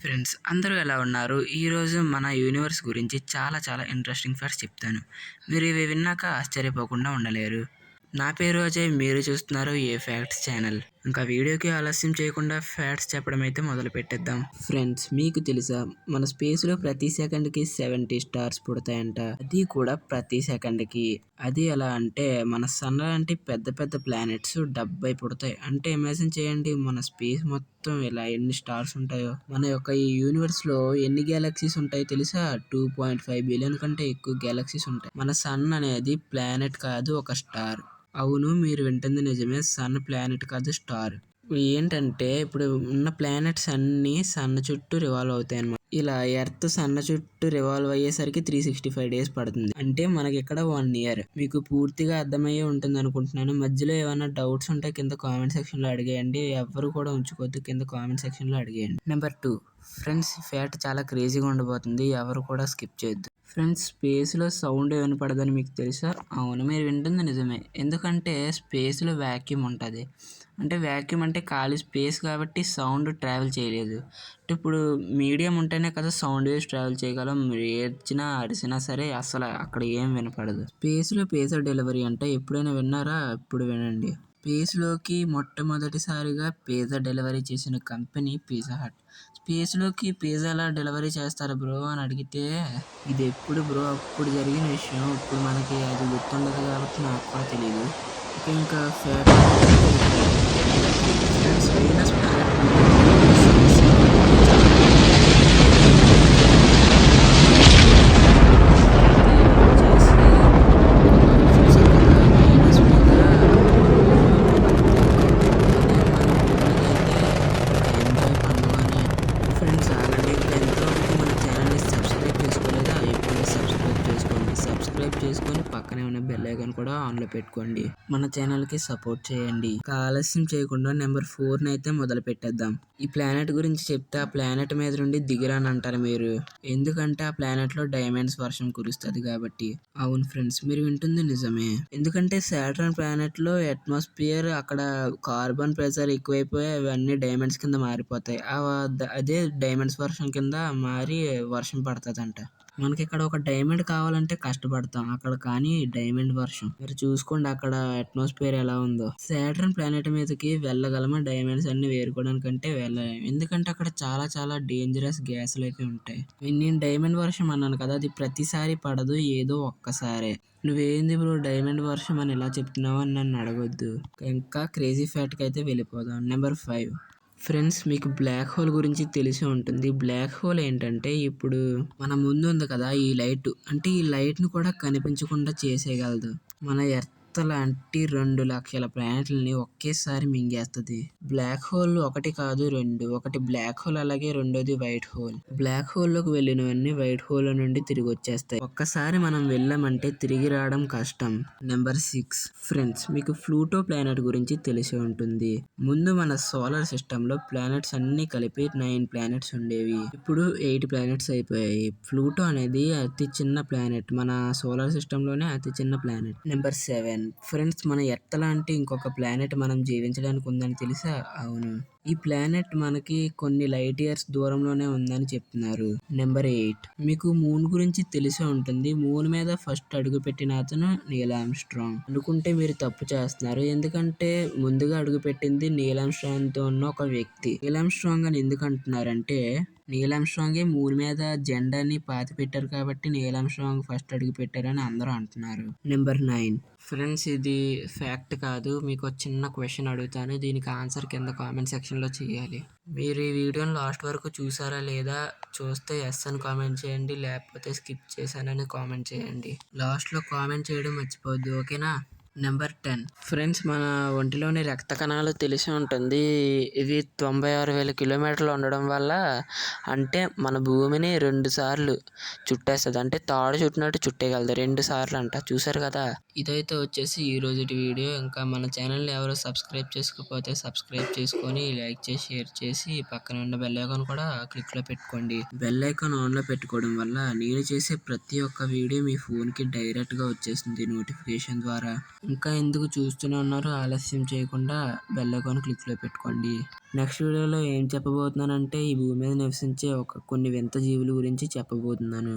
Friends అందరూ ఎలా ఉన్నారు? ఈరోజు మన యూనివర్స్ గురించి చాలా చాలా ఇంట్రెస్టింగ్ ఫ్యాక్ట్స్ చెప్తాను. మీరు ఇవి విన్నాక ఆశ్చర్యపోకుండా ఉండలేరు. నా పేరు అజయ్ మీరు చూస్తున్నారు ఏ ఫ్యాక్ట్స్ ఛానల్ ఇంకా వీడియోకి ఆలస్యం చేయకుండా ఫ్యాట్స్ చెప్పడం అయితే మొదలు పెట్టేద్దాం. ఫ్రెండ్స్ మీకు తెలుసా మన స్పేస్లో ప్రతి సెకండ్కి సెవెంటీ స్టార్స్ పుడతాయంట. అది కూడా ప్రతి సెకండ్కి. అది ఎలా అంటే మన సన్ లాంటి పెద్ద పెద్ద ప్లానెట్స్ డెబ్బై పుడతాయి. అంటే ఇమాజిన్ చేయండి మన స్పేస్ మొత్తం ఇలా ఎన్ని స్టార్స్ ఉంటాయో. మన యొక్క ఈ యూనివర్స్లో ఎన్ని గ్యాలక్సీస్ ఉంటాయో తెలుసా? టూ పాయింట్ ఫైవ్ బిలియన్ కంటే ఎక్కువ గ్యాలక్సీస్ ఉంటాయి. మన సన్ అనేది ప్లానెట్ కాదు ఒక స్టార్. అవును మీరు వింటుంది నిజమే. సన్ ప్లానెట్ కాదు స్టార్. ఏంటంటే ఇప్పుడు ఉన్న ప్లానెట్స్ అన్నీ సన్ చుట్టూ రివాల్వ్ అవుతాయి అన్నమాట ఇలా ఎర్త్ సన్న చుట్టూ రివాల్వ్ అయ్యేసరికి త్రీ సిక్స్టీ ఫైవ్ డేస్ పడుతుంది. అంటే మనకి ఇక్కడ వన్ ఇయర్ మీకు పూర్తిగా అర్థమయ్యే ఉంటుంది అనుకుంటున్నాను మధ్యలో ఏమైనా డౌట్స్ ఉంటే కింద కామెంట్ సెక్షన్లో అడిగేయండి. ఎవరు కూడా ఉంచుకోవద్దు. కింద కామెంట్ సెక్షన్లో అడిగేయండి. నెంబర్ టూ ఫ్రెండ్స్ ఫ్యాట్ చాలా క్రేజీగా ఉండబోతుంది. ఎవరు కూడా స్కిప్ చేయొద్దు. ఫ్రెండ్స్ స్పేస్లో సౌండ్ వినపడదని మీకు తెలుసా? అవును మీరు వింటుంది నిజమే. ఎందుకంటే స్పేస్లో వ్యాక్యూమ్ ఉంటుంది. అంటే వ్యాక్యూమ్ అంటే ఖాళీ స్పేస్ కాబట్టి సౌండ్ ట్రావెల్ చేయలేదు. ఇప్పుడు మీడియం ఉంటేనే కదా సౌండ్ వేవ్స్ ట్రావెల్ చేయగలం. ఏడ్చినా అరిసినా సరే అసలు అక్కడ ఏం వినపడదు. స్పేస్లో పేసర్ డెలివరీ అంటే ఎప్పుడైనా విన్నారా? ఇప్పుడు వినండి. స్పేస్లోకి మొట్టమొదటిసారిగా పిజ్జా డెలివరీ చేసిన కంపెనీ పిజ్జా హట్ స్పేస్లోకి పిజ్జా ఎలా డెలివరీ చేస్తారు బ్రో అని అడిగితే ఇది ఎప్పుడు బ్రో? అప్పుడు జరిగిన విషయం. ఇప్పుడు మనకి అది గుర్తుండదు కాబట్టి నాకు కూడా తెలియదు ఇంకా ఇంకా fact friends Venus planet friends ఆగండి ఇంకా ఎంతవరకు మన ఛానల్ని సబ్స్క్రైబ్ చేసుకోలేదా ఇప్పుడు సబ్స్క్రైబ్ చేసుకోండి సబ్స్క్రైబ్ చేసుకొని పక్కనే ఉన్న బెల్ ఐకాన్ కూడా ఆన్లో పెట్టుకోండి. మన ఛానల్కి సపోర్ట్ చేయండి. ఆలస్యం చేయకుండా నెంబర్ ఫోర్ని అయితే మొదలు పెట్టేద్దాం. ఈ ప్లానెట్ గురించి చెప్తే ఆ ప్లానెట్ మీద నుండి దిగిరాని అంటారు మీరు. ఎందుకంటే ఆ ప్లానెట్లో డైమండ్స్ వర్షం కురుస్తుంది కాబట్టి. అవును ఫ్రెండ్స్ మీరు వింటుంది నిజమే. ఎందుకంటే సాటర్న్ ప్లానెట్లో అట్మాస్ఫియర్ అక్కడ కార్బన్ ప్రెషర్ ఎక్కువైపోయి అవన్నీ డైమండ్స్ కింద మారిపోతాయి. ఆ అదే డైమండ్స్ వర్షం కింద మారి వర్షం పడుతుందంట. మనకి ఇక్కడ ఒక డైమండ్ కావాలంటే కష్టపడతాం. అక్కడ కానీ డైమండ్ వర్షం. మీరు చూసుకోండి అక్కడ అట్మాస్ఫియర్ ఎలా ఉందో. సాటర్న్ ప్లానెట్ మీదకి వెళ్ళగలమా? డైమండ్స్ అన్ని వేరుకోవడానికంటే వెళ్ళలేము ఎందుకంటే అక్కడ చాలా చాలా డేంజరస్ గ్యాసులు అయితే ఉంటాయి. నేను డైమండ్ వర్షం అన్నాను కదా అది ప్రతిసారి పడదు ఏదో ఒక్కసారే. నువ్వేంది బ్రో డైమండ్ వర్షం అని ఇలా చెప్తున్నావు అని నన్ను అడగొద్దు. ఇంకా క్రేజీ ఫ్యాట్కి అయితే వెళ్ళిపోదాం. Number five. ఫ్రెండ్స్ మీకు బ్లాక్ హోల్ గురించి తెలిసి ఉంటుంది. బ్లాక్ హోల్ ఏంటంటే ఇప్పుడు మన ముందు ఉంది కదా ఈ లైట్ అంటే ఈ లైట్ను కూడా కనిపించకుండా చేసేయగలదు. మన ఎర్త్ లాంటి రెండు లక్షల ప్లానెట్లని ఒకేసారి మింగేస్తుంది. బ్లాక్ హోల్ ఒకటి కాదు రెండు. ఒకటి బ్లాక్ హోల్ అలాగే రెండోది వైట్ హోల్. బ్లాక్ హోల్లోకి వెళ్ళినవన్నీ వైట్ హోల్ నుండి తిరిగి వచ్చేస్తాయి ఒక్కసారి మనం వెళ్ళామంటే తిరిగి రావడం కష్టం. Number six. ఫ్రెండ్స్ మీకు ఫ్లూటో ప్లానెట్ గురించి తెలిసి ఉంటుంది. ముందు మన సోలార్ సిస్టమ్లో ప్లానెట్స్ అన్ని కలిపి నైన్ ప్లానెట్స్ ఉండేవి. ఇప్పుడు ఎయిట్ ప్లానెట్స్ అయిపోయాయి. ఫ్లూటో అనేది అతి చిన్న ప్లానెట్. మన సోలార్ సిస్టమ్లోనే అతి చిన్న ప్లానెట్. Number seven. ఫ్రెండ్స్ మన ఎర్త్ లాంటి ఇంకొక ప్లానెట్ మనం జీవించడానికి ఉందని తెలుసా? అవును. ఈ ప్లానెట్ మనకి కొన్ని లైట్ ఇయర్స్ దూరంలోనే ఉందని చెప్తున్నారు. నెంబర్ ఎయిట్ మీకు మూన్ గురించి తెలిసే ఉంటుంది. మూన్ మీద ఫస్ట్ అడుగు పెట్టిన అతను నీల్ ఆమ్స్ట్రాంగ్ అనుకుంటే మీరు తప్పు చేస్తున్నారు. ఎందుకంటే ముందుగా అడుగు పెట్టింది నీల్ ఆమ్స్ట్రాంగ్తో ఉన్న ఒక వ్యక్తి. నీల్ ఆమ్స్ట్రాంగ్ అని ఎందుకు అంటున్నారంటే నీల్ ఆమ్స్ట్రాంగే మూన్ మీద జెండాని పాతి పెట్టారు కాబట్టి నీల్ ఆమ్స్ట్రాంగ్ ఫస్ట్ అడుగు పెట్టారని అందరూ అంటున్నారు. నెంబర్ నైన్ ఫ్రెండ్స్ ఇది ఫ్యాక్ట్ కాదు. మీకు చిన్న క్వశ్చన్ అడుగుతాను. దీనికి ఆన్సర్ కింద కామెంట్ సెక్షన్ సెక్షన్లో చేయాలి. మీరు ఈ వీడియోని లాస్ట్ వరకు చూసారా లేదా చూస్తే ఎస్ అని కామెంట్ చేయండి లేకపోతే స్కిప్ చేశానని కామెంట్ చేయండి. లాస్ట్లో కామెంట్ చేయడం మర్చిపోవద్దు ఓకేనా నెంబర్ టెన్ ఫ్రెండ్స్ మన ఒంటిలోని రక్త కణాలు తెలిసి ఉంటుంది. ఇది తొంభై ఆరు వేల కిలోమీటర్లు ఉండడం వల్ల అంటే మన భూమిని రెండు సార్లు చుట్టేస్తుంది. అంటే తాడు చుట్టినట్టు చుట్టేయగలదు. రెండు సార్లు అంట. చూసారు కదా? ఇదైతే వచ్చేసి ఈ రోజుటి వీడియో. ఇంకా మన ఛానల్ని ఎవరు సబ్స్క్రైబ్ చేసుకోకపోతే సబ్స్క్రైబ్ చేసుకొని లైక్ చేసి షేర్ చేసి పక్కన ఉన్న బెల్ ఐకాన్ కూడా క్లిక్లో పెట్టుకోండి. బెల్ ఐకాన్ ఆన్లో పెట్టుకోవడం వల్ల నేను చేసే ప్రతి ఒక్క వీడియో మీ ఫోన్కి డైరెక్ట్గా వచ్చేస్తుంది నోటిఫికేషన్ ద్వారా. ఇంకా ఎందుకు చూస్తూనే ఉన్నారు ఆలస్యం చేయకుండా బెల్ ఐకాన్ క్లిక్లో పెట్టుకోండి. నెక్స్ట్ వీడియోలో ఏం చెప్పబోతున్నానంటే ఈ భూమి మీద నివసించే ఒక కొన్ని వింత జీవుల గురించి చెప్పబోతున్నాను.